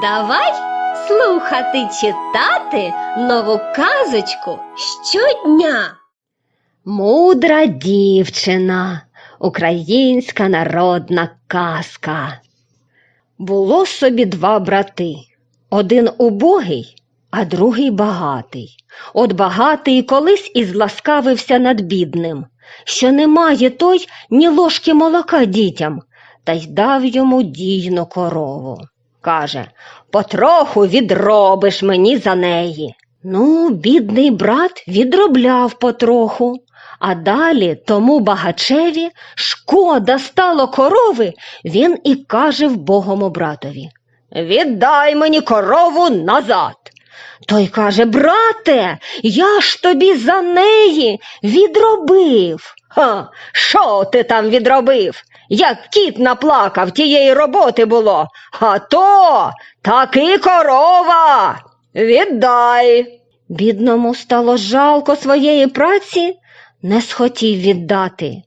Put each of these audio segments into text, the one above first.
Давай слухати читати нову казочку щодня. Мудра дівчина, українська народна казка. Було собі два брати. Один убогий, а другий багатий. От багатий колись і зласкавився над бідним, що немає той ні ложки молока дітям, та й дав йому дійну корову. Каже, потроху відробиш мені за неї. Ну, бідний брат відробляв потроху, а далі тому багачеві шкода стало корови, він і каже вбогому братові. Віддай мені корову назад. Той каже, брате, я ж тобі за неї відробив. Ха, що ти там відробив? Як кіт наплакав, тієї роботи було, а то таки корова. Віддай. Бідному стало жалко своєї праці, не схотів віддати.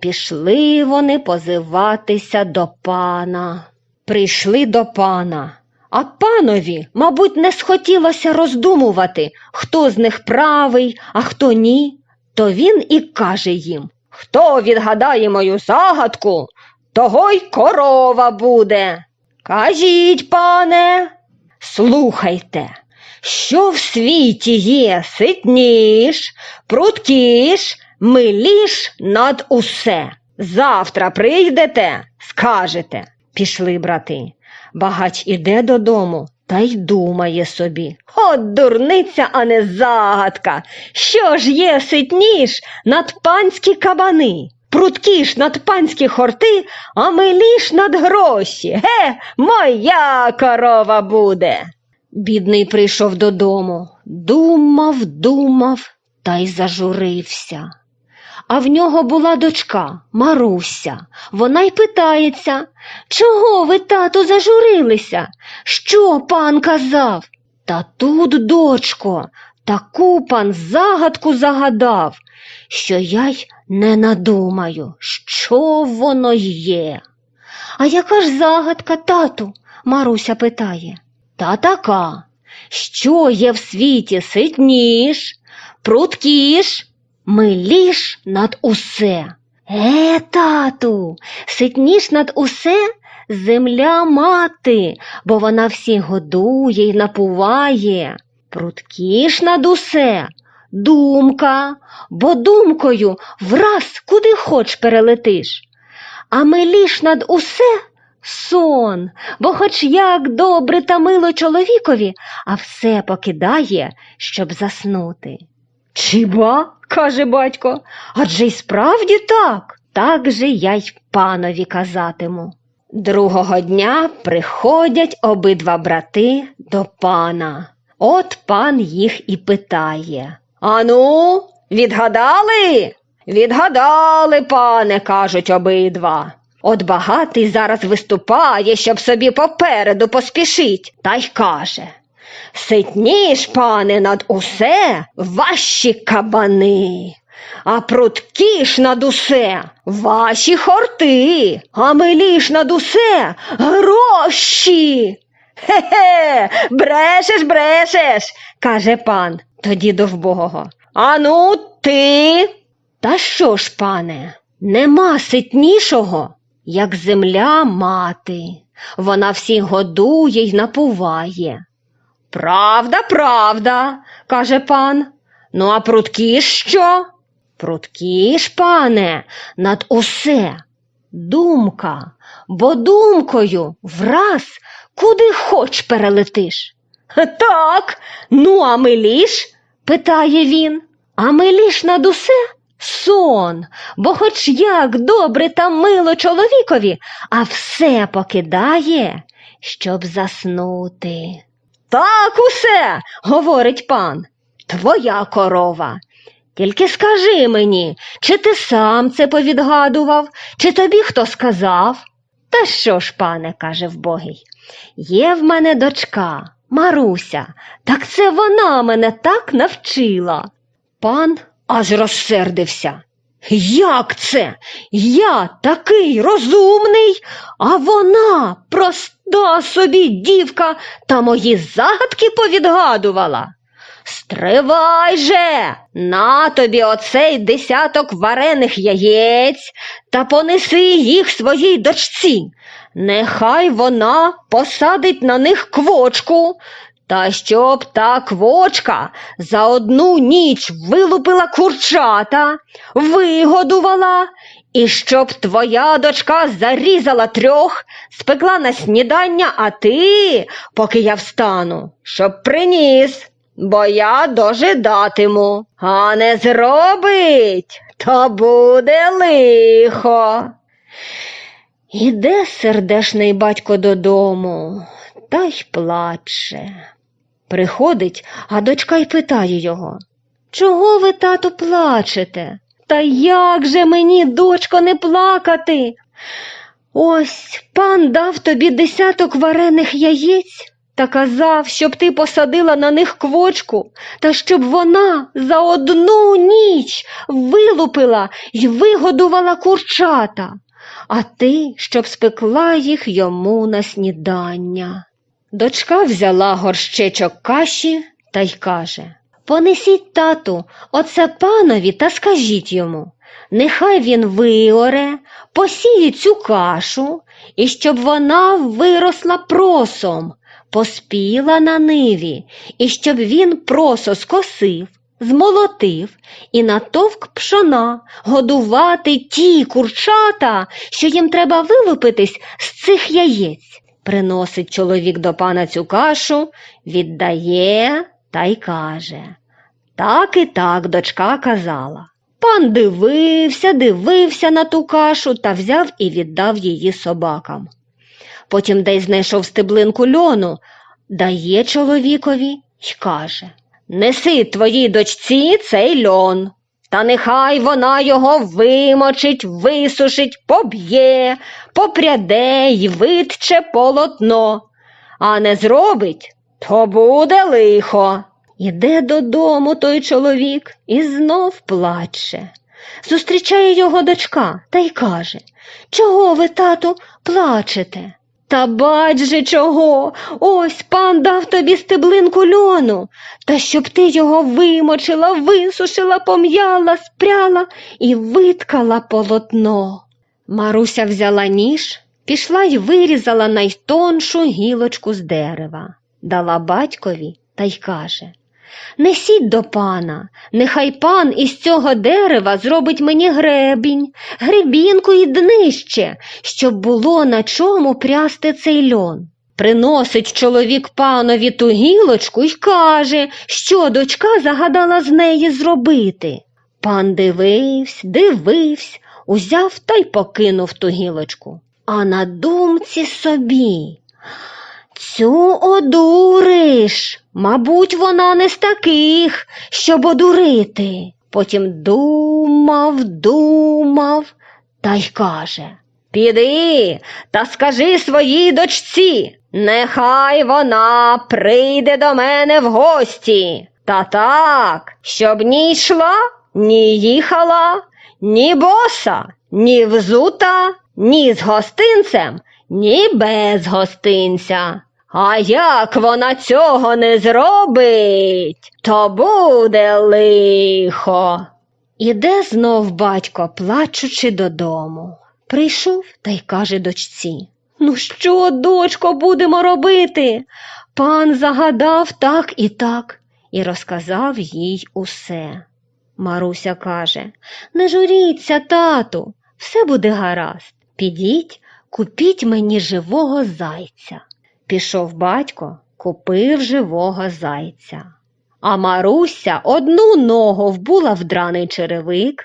Пішли вони позиватися до пана. Прийшли до пана, а панові, мабуть, не схотілося роздумувати, хто з них правий, а хто ні. То він і каже їм Хто відгадає мою загадку, того й корова буде. Кажіть, пане, слухайте, що в світі є ситніш, пруткіш, миліш над усе. Завтра прийдете, скажете. Пішли брати. Багач іде додому та й думає собі. От дурниця, а не загадка. Що ж є ситніш над панські кабани? Пруткіш над панські хорти, а миліш над гроші. Ге, моя корова буде. Бідний прийшов додому, думав, думав та й зажурився. А в нього була дочка Маруся. Вона й питається, чого ви, тату, зажурилися? Що пан казав? Та тут, дочко, таку пан загадку загадав, що я й не надумаю, що воно є. А яка ж загадка, тату? Маруся питає. Та така, що є в світі ситніш, пруткіш, миліш над усе. Е, тату, ситніш над усе земля мати, бо вона всі годує й напуває. Пруткіш над усе думка, бо думкою враз куди хоч перелетиш. А миліш над усе сон, бо хоч як добре та мило чоловікові, а все покидає, щоб заснути. Чиба? Каже батько, адже й справді так. Так же я й панові казатиму. Другого дня приходять обидва брати до пана. От пан їх і питає. Ану, відгадали? Відгадали, пане, кажуть обидва. От багатий зараз виступає, щоб собі попереду поспішить, та й каже. Ситніш, пане, над усе ваші кабани, а пруткіш над усе ваші хорти, а миліш над усе гроші. Хе-хе, брешеш, брешеш, каже пан тоді до вбогого. Ану, ти. Та що ж, пане, нема ситнішого, як земля мати. Вона всіх годує й напуває. Правда, правда, каже пан. Ну, а прудкі що? Прудкі ж, пане, над усе. Думка, бо думкою враз куди хоч перелетиш. Так, ну, а миліш? питає він. А миліш над усе сон, бо хоч як добре та мило чоловікові, а все покидає, щоб заснути. Так усе, говорить пан, твоя корова. Тільки скажи мені, чи ти сам це повідгадував, чи тобі хто сказав? Та що ж, пане, каже вбогий, є в мене дочка, Маруся, так це вона мене так навчила. Пан аж розсердився. Як це? Я такий розумний, а вона проста Да собі дівка та мої загадки повідгадувала. Стривай же, на тобі оцей десяток варених яєць та понеси їх своїй дочці. Нехай вона посадить на них квочку, та щоб та квочка за одну ніч вилупила курчата, вигодувала, і щоб твоя дочка зарізала трьох, спекла на снідання, а ти, поки я встану, щоб приніс, бо я дожидатиму, а не зробить, то буде лихо. Іде сердешний батько додому, та й плаче. Приходить, а дочка й питає його Чого ви, тату, плачете? Та як же мені, дочко, не плакати? Ось пан дав тобі десяток варених яєць та казав, щоб ти посадила на них квочку, та щоб вона за одну ніч вилупила й вигодувала курчата, а ти, щоб спекла їх йому на снідання. Дочка взяла горщичок каші та й каже Понесіть, тату, оце панові та скажіть йому. Нехай він виоре, посіє цю кашу, і щоб вона виросла просом, поспіла на ниві, і щоб він просо скосив, змолотив і натовк пшона, годувати ті курчата, що їм треба вилупитись з цих яєць. Приносить чоловік до пана цю кашу, віддає та й каже. Так і так дочка казала. Пан дивився, дивився на ту кашу та взяв і віддав її собакам. Потім десь знайшов стеблинку льону, дає чоловікові й каже Неси твоїй дочці цей льон, та нехай вона його вимочить, висушить, поб'є, попряде й витче полотно, а не зробить, то буде лихо. Іде додому той чоловік і знов плаче. Зустрічає його дочка та й каже Чого ви, тату, плачете? Та бач же чого, ось пан дав тобі стеблинку льону, та щоб ти його вимочила, висушила, пом'яла, спряла і виткала полотно. Маруся взяла ніж, пішла й вирізала найтоншу гілочку з дерева, дала батькові та й каже Несіть до пана, нехай пан із цього дерева зробить мені гребінь, гребінку і днище, щоб було на чому прясти цей льон. Приносить чоловік панові ту гілочку й каже, що дочка загадала з неї зробити. Пан дивився, дивився, узяв та й покинув ту гілочку. А на думці собі. Цю одуриш, мабуть, вона не з таких, щоб одурити. Потім думав, думав та й каже Піди та скажи своїй дочці, нехай вона прийде до мене в гості. Та так, щоб ні йшла, ні їхала, ні боса, ні взута, ні з гостинцем, ні без гостинця. А як вона цього не зробить, то буде лихо. Іде знов батько, плачучи додому. Прийшов та й каже дочці Ну що, дочко, будемо робити? Пан загадав так і так і розказав їй усе. Маруся каже Не журіться, тату, все буде гаразд. Підіть, купіть мені живого зайця. Пішов батько, купив живого зайця. А Маруся одну ногу вбула в драний черевик,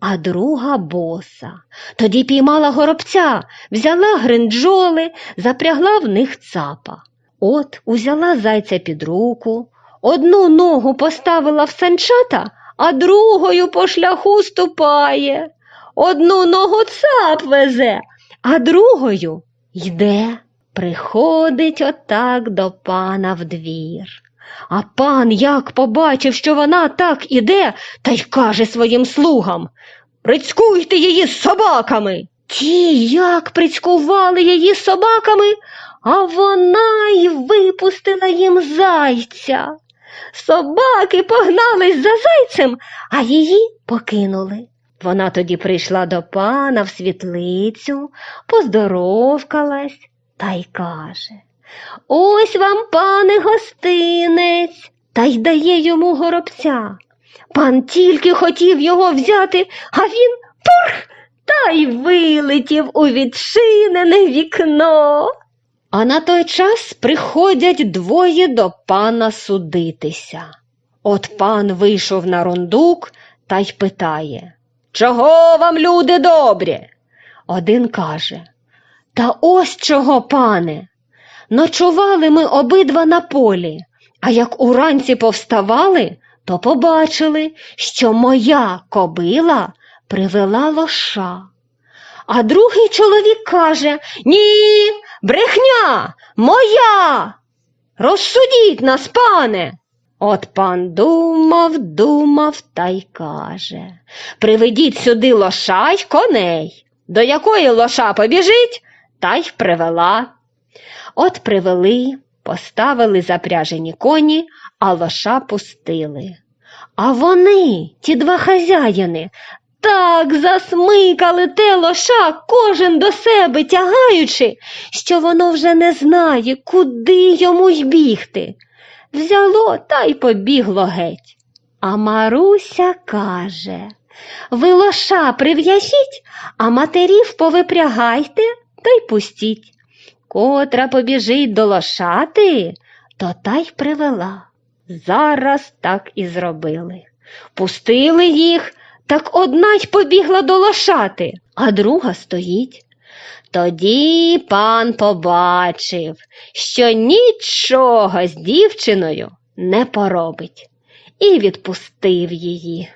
а друга боса. Тоді піймала горобця, взяла гринджоли, запрягла в них цапа. От узяла зайця під руку, одну ногу поставила в санчата, а другою по шляху ступає. Одну ногу цап везе, а другою йде. Приходить отак до пана в двір. А пан як побачив, що вона так іде, та й каже своїм слугам Прицькуйте її з собаками. Ті як прицькували її собаками, а вона й випустила їм зайця. Собаки погнались за зайцем, а її покинули. Вона тоді прийшла до пана в світлицю, поздоровкалась та й каже Ось вам, пане гостинець, та й дає йому горобця. Пан тільки хотів його взяти, а він пурх та й вилетів у відчинене вікно. А на той час приходять двоє до пана судитися. От пан вийшов на рундук та й питає Чого вам, люди добрі? Один каже Та ось чого, пане. Ночували ми обидва на полі, а як уранці повставали, то побачили, що моя кобила привела лоша. А другий чоловік каже Ні, брехня, моя. Розсудіть нас, пане. От пан думав, думав та й каже Приведіть сюди лоша й коней. До якої лоша побіжить, та й привела. От привели, поставили запряжені коні, а лоша пустили. А вони, ті два хазяїни, так засмикали те лоша, кожен до себе тягаючи, що воно вже не знає, куди йому й бігти. Взяло та й побігло геть. А Маруся каже Ви лоша прив'яжіть, а матерів повипрягайте та й пустіть. Котра побіжить до лошати, то та й привела. Зараз так і зробили. Пустили їх, так одна й побігла до лошати, а друга стоїть. Тоді пан побачив, що нічого з дівчиною не поробить, і відпустив її.